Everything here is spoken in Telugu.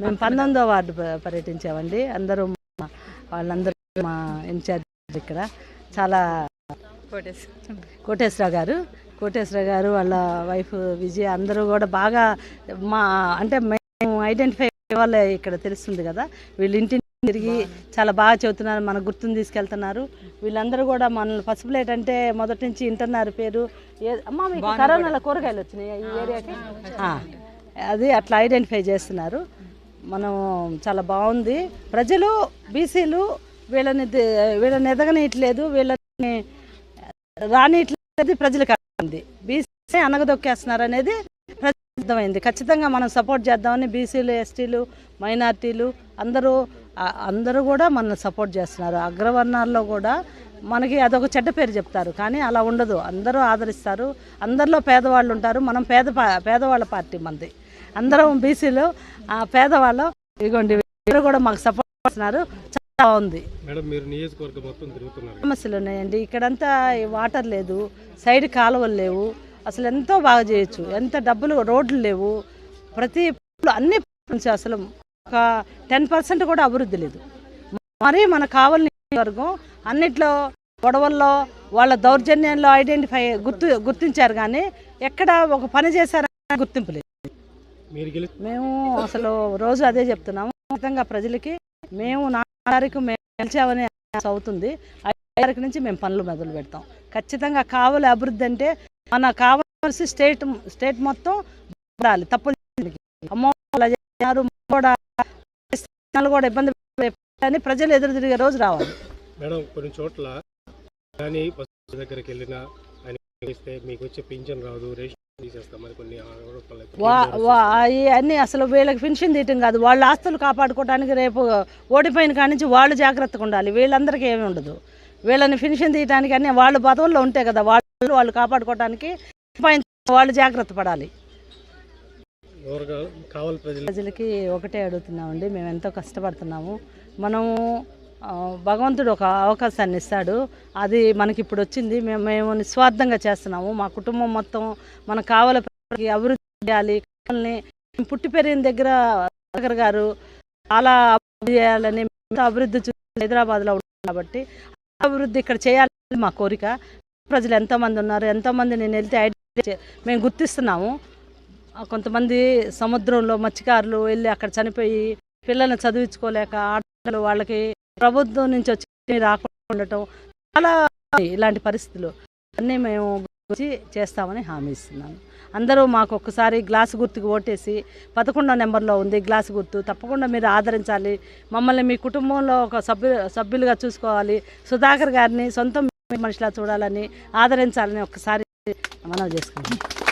మేము పంతొమ్మిదో వార్డు పర్యటించామండి. అందరూ వాళ్ళందరూ మా ఇన్ఛార్జ్ ఇక్కడ. చాలా కోటేశ్వరరావు గారు కోటేశ్వరరావు గారు వాళ్ళ వైఫ్ విజయ అందరూ కూడా బాగా మా అంటే మేము ఐడెంటిఫై వాళ్ళే ఇక్కడ తెలుస్తుంది కదా. వీళ్ళ ఇంటిని తిరిగి చాలా బాగా చెబుతున్నారు మన గుర్తుని తీసుకెళ్తున్నారు. వీళ్ళందరూ కూడా మనల్ని పసుపు ప్లేట్ అంటే మొదటి నుంచి వింటున్నారు పేరు. అమ్మా మీకు కరోనాలో కూరగాయలు వచ్చినాయి ఈ ఏరియాకి? అది అట్లా ఐడెంటిఫై చేస్తున్నారు. మనం చాలా బాగుంది. ప్రజలు బీసీలు వీళ్ళని వీళ్ళని ఎదగనీయట్లేదు వీళ్ళని రానిట్లేదు ప్రజలకు అర్థమైంది. బీసీ అనగదొక్కేస్తున్నారు అనేది అర్థమైంది. ఖచ్చితంగా మనం సపోర్ట్ చేద్దామని బీసీలు ఎస్టీలు మైనార్టీలు అందరూ అందరూ కూడా మనల్ని సపోర్ట్ చేస్తున్నారు. అగ్రవర్ణాల్లో కూడా మనకి అదొక చెడ్డ పేరు చెప్తారు. కానీ అలా ఉండదు. అందరూ ఆదరిస్తారు. అందరిలో పేదవాళ్ళు ఉంటారు. మనం పేద పా- పేదవాళ్ళ పార్టీ మనది. అందరం బీసీలు ఆ పేదవాళ్ళు. ఇదిగోండి కూడా మాకు సపోర్ట్ చేస్తున్నారు. చాలా తిరుగుతున్నారు. సమస్యలు ఉన్నాయండి. ఇక్కడంతా వాటర్ లేదు సైడ్ కాలువలు లేవు. అసలు ఎంతో బాగా చేయొచ్చు. ఎంత డబ్బులు రోడ్లు లేవు. ప్రతి అన్ని అసలు ఒక టెన్ పర్సెంట్ కూడా అభివృద్ధి లేదు. మరి మన కావలి వర్గం అన్నిట్లో గొడవల్లో వాళ్ళ దౌర్జన్యంలో ఐడెంటిఫై గుర్తు గుర్తించారు కానీ ఎక్కడ ఒక పని చేశారని గుర్తింపు లేదు. మీరు మేము అసలు రోజు అదే చెప్తున్నాము. ఖచ్చితంగా ప్రజలకి మేము నా తారీఖు మేము గెలిచామని ఆశ అవుతుంది. ఐదు తారీఖు నుంచి మేము పనులు మొదలు పెడతాం. ఖచ్చితంగా కావాలి అభివృద్ధి అంటే మన కావాల్సి స్టేట్ స్టేట్ మొత్తం పడాలి తప్పులు చేయడానికి. అమ్మో అలా చేశారు కూడా కూడా ఇబ్బంది అని ప్రజలు ఎదురు తిరిగే రోజు రావాలి. మేడం కొన్ని చోట్ల కానీ దగ్గరికి వెళ్ళినా మీకు వచ్చే పింఛన్ రాదు రేషన్ అన్నీ అసలు వీళ్ళకి పెన్షన్ తీయటం కాదు. వాళ్ళ ఆస్తులు కాపాడుకోవడానికి రేపు ఓడిపోయిన కాడి నుంచి వాళ్ళు జాగ్రత్తగా ఉండాలి. వీళ్ళందరికీ ఏమీ ఉండదు. వీళ్ళని పెన్షన్ తీయడానికి అన్నీ వాళ్ళు పదవుల్లో ఉంటే కదా వాళ్ళు వాళ్ళు కాపాడుకోవడానికి వాళ్ళు జాగ్రత్త పడాలి. ప్రజలకి ఒకటే అడుగుతున్నామండి. మేము ఎంతో కష్టపడుతున్నాము. మనము భగవంతుడు ఒక అవకాశాన్ని ఇస్తాడు. అది మనకి ఇప్పుడు వచ్చింది. మేము మేము నిస్వార్థంగా చేస్తున్నాము. మా కుటుంబం మొత్తం మనకు కావాల అభివృద్ధి చేయాలి పిల్లల్ని పుట్టి పెరిగిన దగ్గర సాగర్ గారు చాలా అభివృద్ధి చేయాలని అభివృద్ధి చూసి హైదరాబాద్లో ఉంటాం కాబట్టి అభివృద్ధి ఇక్కడ చేయాలని మా కోరిక. ప్రజలు ఎంతోమంది ఉన్నారు. ఎంతోమంది నేను వెళ్తే ఐడెంటిఫై మేము గుర్తిస్తున్నాము. కొంతమంది సముద్రంలో మత్స్యకారులు వెళ్ళి అక్కడ చనిపోయి పిల్లల్ని చదివించుకోలేక ఆటలు వాళ్ళకి ప్రభుత్వం నుంచి వచ్చి రాకుండా ఉండటం చాలా ఇలాంటి పరిస్థితులు. అన్నీ మేము వచ్చి చేస్తామని హామీ ఇస్తున్నాను. అందరూ మాకు ఒక్కసారి గ్లాసు గుర్తుకు ఓటేసి పదకొండో నెంబర్లో ఉంది గ్లాసు గుర్తు. తప్పకుండా మీరు ఆదరించాలి. మమ్మల్ని మీ కుటుంబంలో ఒక సభ్యు సభ్యులుగా చూసుకోవాలి. సుధాకర్ గారిని సొంత మనిషిలా చూడాలని ఆదరించాలని ఒక్కసారి మనవి చేసుకుంటాం